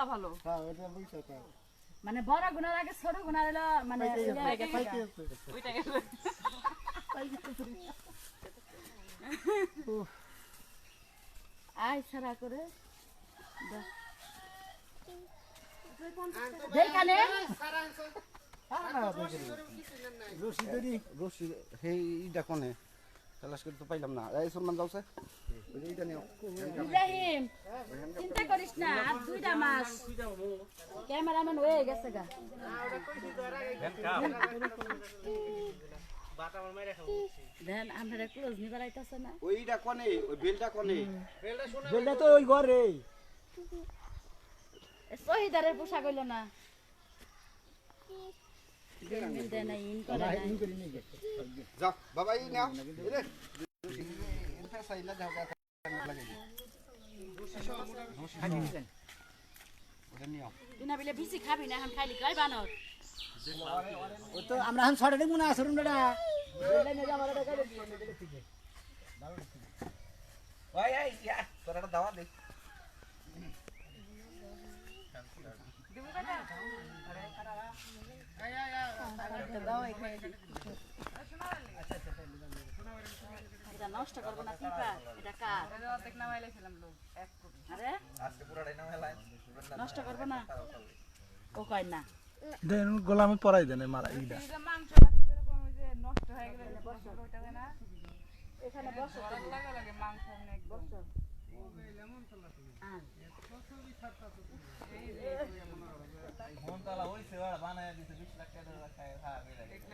মশলা ভালো। হ্যাঁ ওটা বুঝছ তো মানে বড় গুণার আগে ছোট গুণার হলো মানে ইয়ে হয়ে ওইটা গেল আয় ছাড়া করে। যেখানে রশি রশি সেই ইটা কোনে? তালাশ করে তো পাইলাম না। এই সলমান যাওছে ওই যে ইটা নিও। ইব্রাহিম। না দুইটা মাস ক্যামেরাম্যান হয়ে গেছে গা দেন আমরা ক্লোজ না ওই ইটা কোনে ওই বেলটা কোনে বেলটা তো ওই ঘরে এ শহীদারের পোশাক হইল না যাও বাবা ই না আমরা এখন ছড়া দেখব না তোরা একটা দাওয়া দে এটা নষ্ট করব না তিপা এটা কার? অর্ধেক নামাইলে ছিলাম লোক আরে? আজকে পুরাটাই না মেলায় নষ্ট করব না। ও কয় না। দেন গোলামে পরাই দেন মারা ইডা এই যে মাংস যেরকম ওই যে নষ্ট হয়ে গেলে যে বসে না? এখানে বসো। লাগে লাগে মাংস অনেক বসো।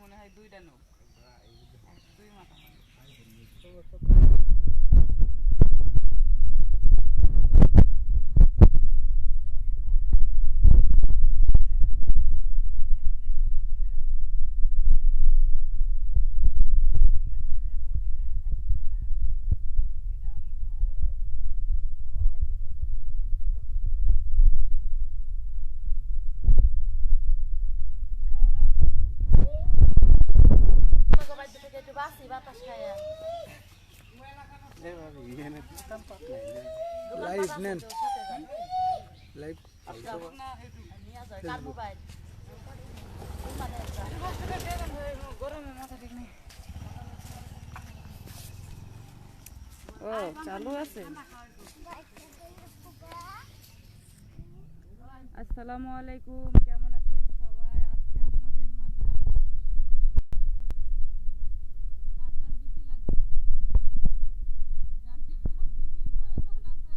মনে হয় দুইটা নো দুই মাথা। বাতাস খাইয়া লাইভ নেন। লাইভ কার মোবাইল। ও চালু আছে। আসসালামু আলাইকুম কেমন আছেন সবাই আজকে আপনাদের মাঝে আমি মিষ্টি কার কার বেশি লাগবে যার যার বেশি প্রয়োজন আছে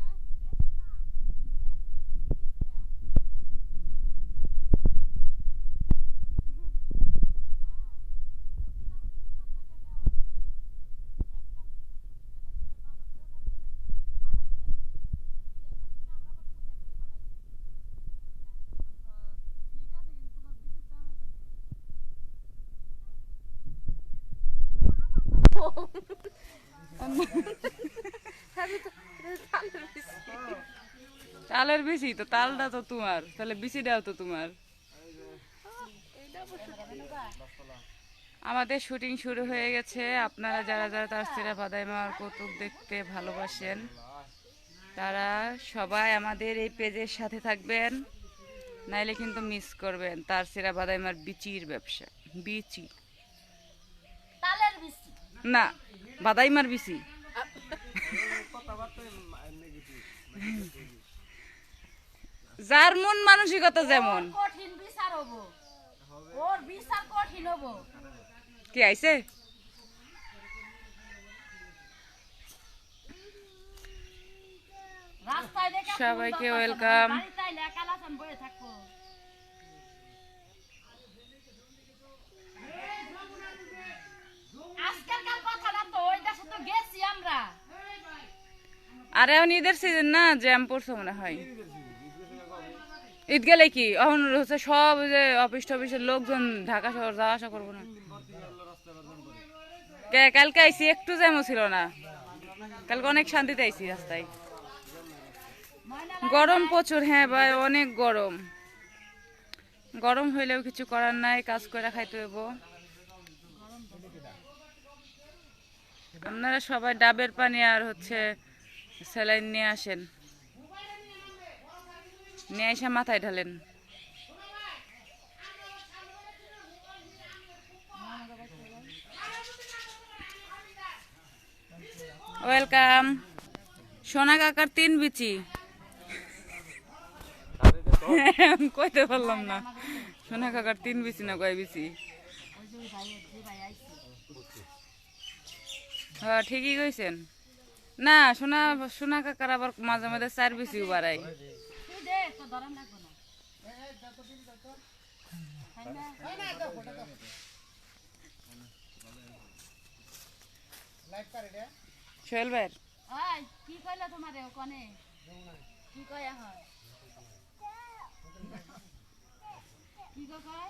ঠিক আছে কিন্তু তোমার বিচের দাম তালের বেশি, তো তালটা তো তোমার। তাহলে বিচিটাও তো তোমার। আমাদের শুটিং শুরু হয়ে গেছে। আপনারা যারা যারা তার সিরা বাদাইমার কৌতুক দেখতে ভালোবাসেন, তারা সবাই আমাদের এই পেজের সাথে থাকবেন। নাইলে কিন্তু মিস করবেন তার সিরা বাদাইমার বিচির ব্যবসা। বিচি। না বাদাইমার বিচি যার মন মানসিকতা যেমন। কঠিন বিচার হব। ওর বিচার কঠিন হব। কি আইছে? সবাইকে welcome. বাড়িতে আইলে একা লাফান বয়ে থাকব আজকালকার কথা না তো ওই দেশে তো গেছি আমরা আর এখন ঈদের সিজন না জ্যাম পড়ছে মনে হয়। ঈদ গেলে কি? এখন হচ্ছে সব যে অফিস টফিসের লোকজন ঢাকা শহর যাওয়া আসা করব না। কালকে আইসি, একটু জ্যামও ছিল না। কালকে অনেক শান্তিতে আইসি রাস্তায়। গরম প্রচুর হ্যাঁ ভাই, অনেক গরম। গরম হইলেও কিছু করার নাই, কাজ করে খাইতে হইব। আপনারা সবাই ডাবের পানি আর হচ্ছে স্যালাইন নিয়ে আসেন। নিয়ে এসে মাথায় ঢালেন। ওয়েলকাম। সোনা কাকার তিন বিচি। কইতে পারলাম না। সোনা কাকার তিন বিচি না কয় বিচি? হ্যাঁ ঠিকই কইছেন। না, সোনা সোনা কাকার আবার মাঝে মাঝে বিচিও বাড়াই সোহেল ভাইয়ের কি কয় কি কয়?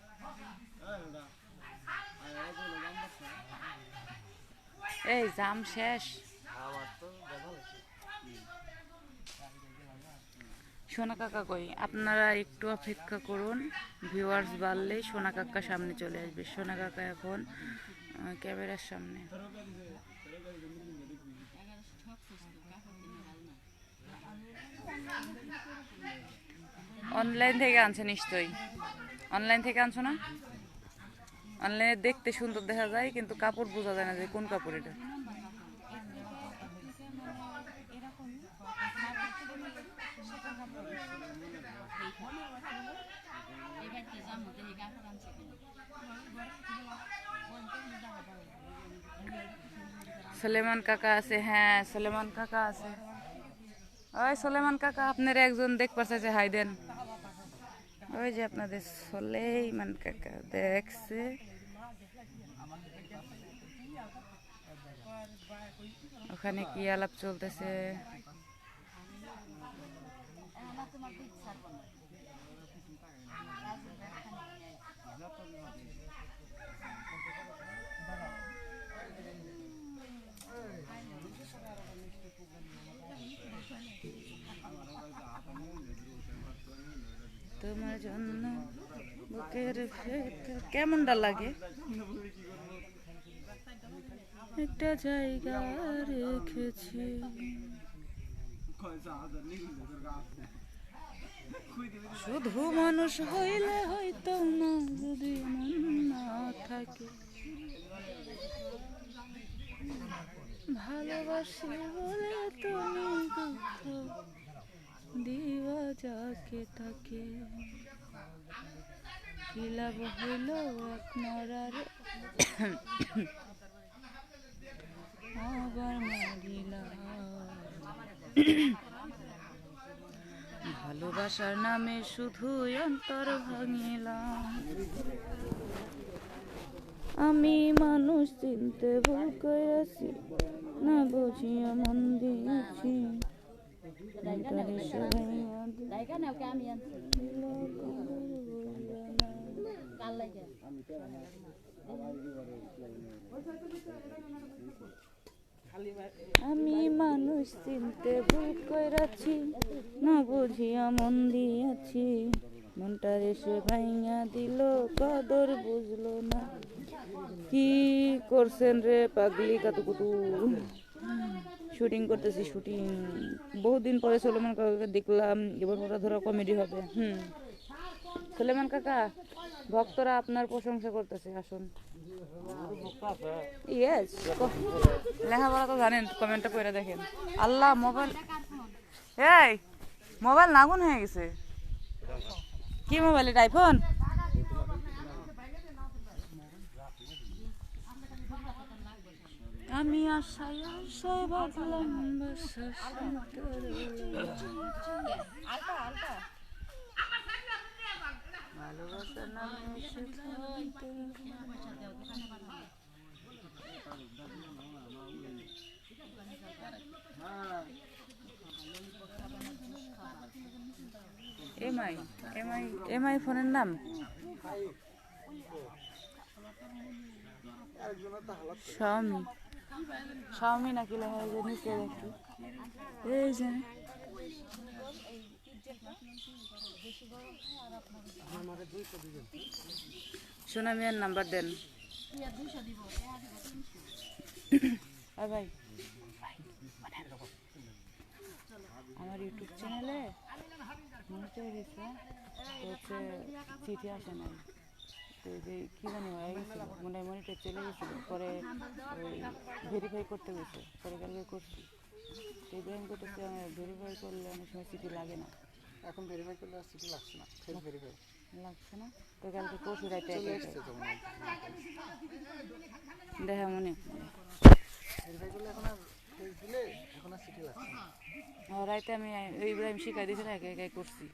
এই, জাম শেষ। সোনা কাকা কই? আপনারা একটু অপেক্ষা করুন। ভিউয়ার্স বাড়লেই সোনা কাকা সামনে চলে আসবে। সোনা কাকা এখন ক্যামেরার সামনে। অনলাইন থেকে আনছে নিশ্চয়ই। অনলাইন থেকে আনছো না? অনলাইনে দেখতে সুন্দর দেখা যায়, কিন্তু কাপড় বোঝা যায় না যে কোন কাপড় এটা। সুলেমান কাকা আছে হ্যাঁ সুলেমান কাকা আছে। ওই সুলেমান কাকা, আপনার একজন দেখ পারছে হাই দেন। ওই যে আপনাদের সুলেমান কাকা দেখছে। ওখানে কি আলাপ চলতেছে? আমার তোমার পিছ ছাড়বো না তোমার জন্য বুকের ভেতর কেমনটা লাগে? একটা জায়গা রেখেছি। শুধু মানুষ হইলে হয়তো না, যদি মন না থাকে। ভালোবাসি বলে তুমি দুঃখ দিবা যাকে তাকে। কি লাভ হইল আপনার আবার ভালোবাসার নামে শুধু অন্তর ভাঙিলাম আমি মানুষ চিনতে ভুল করেছি না বুঝিয়া মন দিয়েছি কাল লাগে আমি মানুষ চিনতে ভুল কইরাছি, না বুঝিয়া মন দিয়াছি। মনটা এসে ভাইয়া দিল, কদর বুঝলো না। কি করছেন রে পাগলি কাতুকুতু? শুটিং করতেছি, শুটিং। বহুদিন পরে সোলেমান কাকাকে দেখলাম, এবার ওরা ধরো কমেডি হবে। হুম। সোলেমান কাকা, ভক্তরা আপনার প্রশংসা করতেছে, আসুন। লেখাপড়া তো জানেন কমেন্টটা করে দেখেন। আল্লাহ মোবাইল এই, মোবাইল নাগুন হয়ে গেছে। কি মোবাইল এটা আইফোন আমি আশায় আশায় বাসা সাঁতারে। ভালোবাসার নামে এমআই এমআই এমআই ফোনের নাম? শাওমি শাওমি নাকি লেখা নিচে দেখি এই যে। সোনা মিয়ার নাম্বার দেন। ভাই। আমার ইউটিউব চ্যানেলে মনিটর গেছে হচ্ছে চিঠি আসে নাই। তো যে কী জানি হয়ে গেছিল মনে মনিটর চলে গেছিল। পরে ভেরিফাই করতে গেছে। পরে কালকে করছি তো ইব্রাহিম করতেছে ভেরিফাই করলে অনেক সময় চিঠি লাগে না। এখন ভেরিফাই করলে আর কি লাগছে না ফেল ভেরিফাই লাগছে না? তো কালকে পরশু রাইতে চলে এসছে হয় দেখা মনে। ভেরিফাই করলে এখন আর ফেল দিলে এখন আর চিঠি লাগছে না। রাইতে আমি ওই ইব্রাহিম শিখাই দিয়েছি না একা একাই করছি।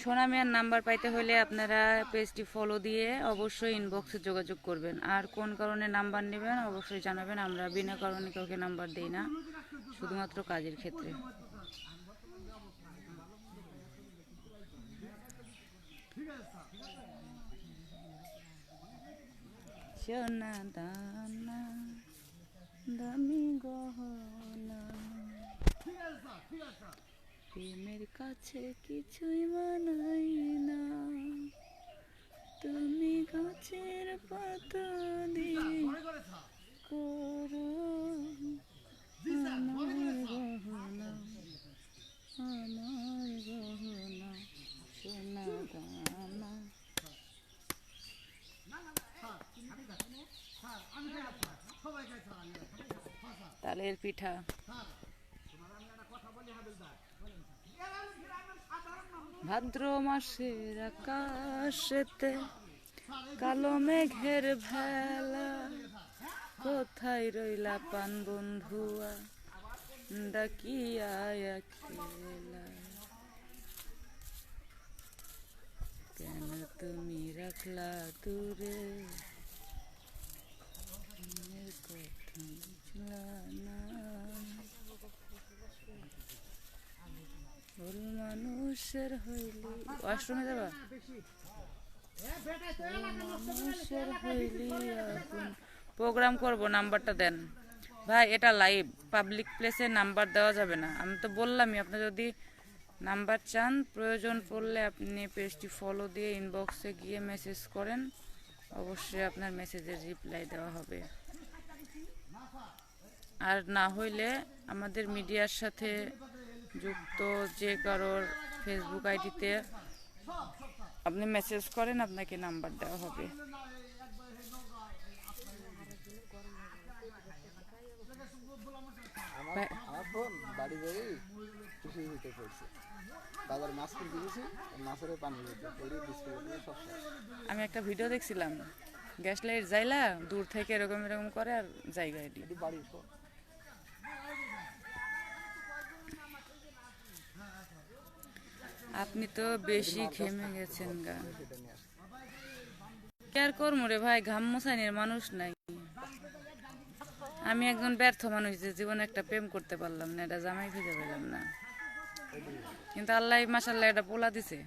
সোনা মিয়ার নাম্বার পাইতে হলে আপনারা পেজটি ফলো দিয়ে অবশ্যই ইনবক্সে যোগাযোগ করবেন। আর কোন কারণে নাম্বার নেবেন অবশ্যই জানাবেন, আমরা বিনা কারণে কাউকে নাম্বার দেই না, শুধুমাত্র কাজের ক্ষেত্রে। দামি গহনা। প্রেমের কাছে কিছুই মানাই না। তুমি গাছের পাতা দিয়ে করো আমার গহনা আমার গহনা, সোনা দানা। তালের পিঠা। ভাদ্র মাসের আকাশেতে কালো মেঘের ভেলা। কোথায় রইলা পান বন্ধুয়া? ডাকিয়া খেলা কেন তুমি রাখলা দূরে? কথা না। ভুল মানুষের হইলি ওয়াশরুমে যাবা? মানুষের হইলি প্রোগ্রাম করব, নাম্বারটা দেন। ভাই, এটা লাইভ পাবলিক প্লেসে নাম্বার দেওয়া যাবে না। আমি তো বললামই, আপনি যদি নাম্বার চান, প্রয়োজন পড়লে আপনি পেজটি ফলো দিয়ে ইনবক্সে গিয়ে মেসেজ করেন। অবশ্যই আপনার মেসেজের রিপ্লাই দেওয়া হবে। আর না হইলে আমাদের মিডিয়ার সাথে যুক্ত যে কারোর ফেসবুক আইডিতে আপনি মেসেজ করেন আপনাকে নাম্বার দেওয়া হবে। আমার বাড়ি যাই কৃষি হইতে পড়ছে বাজার মাছ কিনতে গেছি মাছের পানি দিতে পড়ি ডিসপ্লে সব আমি একটা ভিডিও দেখছিলাম। গ্যাস লাইট যাইলা দূর থেকে এরকম এরকম করে আর জায়গায় দিই এটি বাড়ির আপনি তো বেশি ঘেমে গেছেন গা। আসি করব রে ভাই, ঘাম মোছানির মানুষ নাই। আমি একজন ব্যর্থ মানুষ যে জীবনে একটা প্রেম করতে পারলাম না, এটা জামাই খুঁজে পেলাম না। কিন্তু আল্লাহ মাসাল্লাহ এটা পোলা দিছে।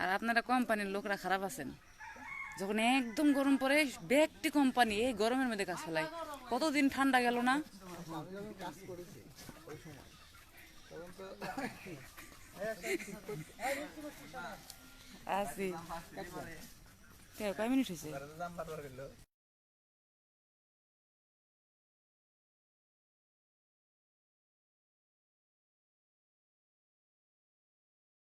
আর আপনারা কোম্পানির লোকরা খারাপ আছেন। যখন একদম গরম পড়ে ব্যক্তি কোম্পানি এই গরমের মধ্যে কাজ ফেলায় কতদিন ঠান্ডা গেল না? আসি। কয় মিনিট হয়েছে?